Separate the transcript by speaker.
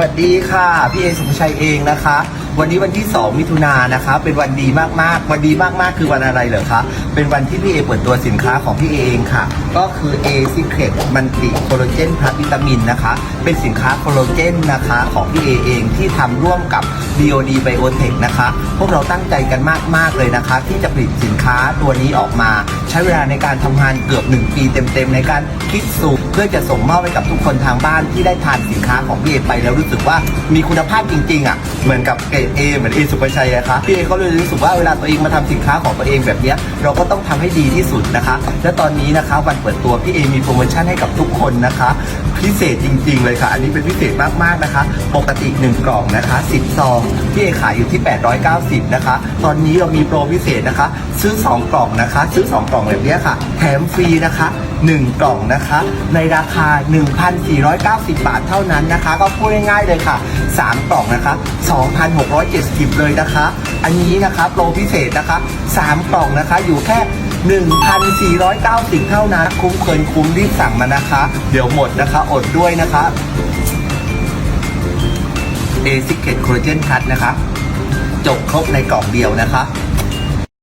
Speaker 1: วัสดีค่ะ พี่เอสุภชัยเองนะคะ วันนี้วันที่ 2 มิถุนายนนะคะ เป็นวันดีมากๆ วันดีมากๆ คือวันอะไรเหรอคะ เป็นวันที่พี่เอเปิดตัวสินค้าของพี่เอเองค่ะ ก็คือ A Secret มันติโคโลเจนพลัสวิตามินนะคะ เป็นสินค้าโคโลเจนนะคะของพี่เอเองที่ทำร่วมกับ BOD Biotech นะคะ พวกเราตั้งใจกันมากๆเลยนะคะ ที่จะผลิตสินค้าตัวนี้ออกมา ช้เวลาในการทำงานเกือบ 1 ปีเต็มๆ ในการคิดสูตรเพื่อจะส่งมอบให้กับทุกคนทางบ้านที่ได้ทานสินค้าของพี่เอไปแล้วรู้สึกว่ามีคุณภาพจริงๆอะเหมือนกับเกรดเอเหมือนเอสุภชัยอะคะพี่เอเขาเลยรู้สึกว่าเวลาตัวเองมาทำสินค้าของตัวเองแบบเนี้ยเราก็ต้องทำให้ดีที่สุดนะคะ และตอนนี้นะคะวันเปิดตัวพี่เอมีโปรโมชั่นให้กับทุกคนนะคะ พิเศษจริง ๆ เลยค่ะ อันนี้เป็นพิเศษมากๆนะคะ ปกติ 1 กล่องนะคะ10ซองพี่เอขายอยู่ที่ 890 นะคะ ตอนนี้เรามีโปรพิเศษนะคะ ซื้อ 2 กล่องนะคะ ซื้อ 2 กล่องแบบนี้ค่ะ แถมฟรีนะคะ 1 กล่องนะคะ ในราคา 1,490 บาทเท่านั้นนะคะ ก็พูดง่ายๆเลยค่ะ 3 กล่องนะคะ 2,670 เลยนะคะ อันนี้นะคะโปรพิเศษนะคะ 3 กล่องนะคะอยู่แค่1,490 เท่านั้นคุ้มเกินคุ้มรีบสั่งมานะคะ เดี๋ยวหมดนะคะอดด้วยนะคะ A Secret Collagen Plus นะคะ จบครบในกล่องเดียวนะคะ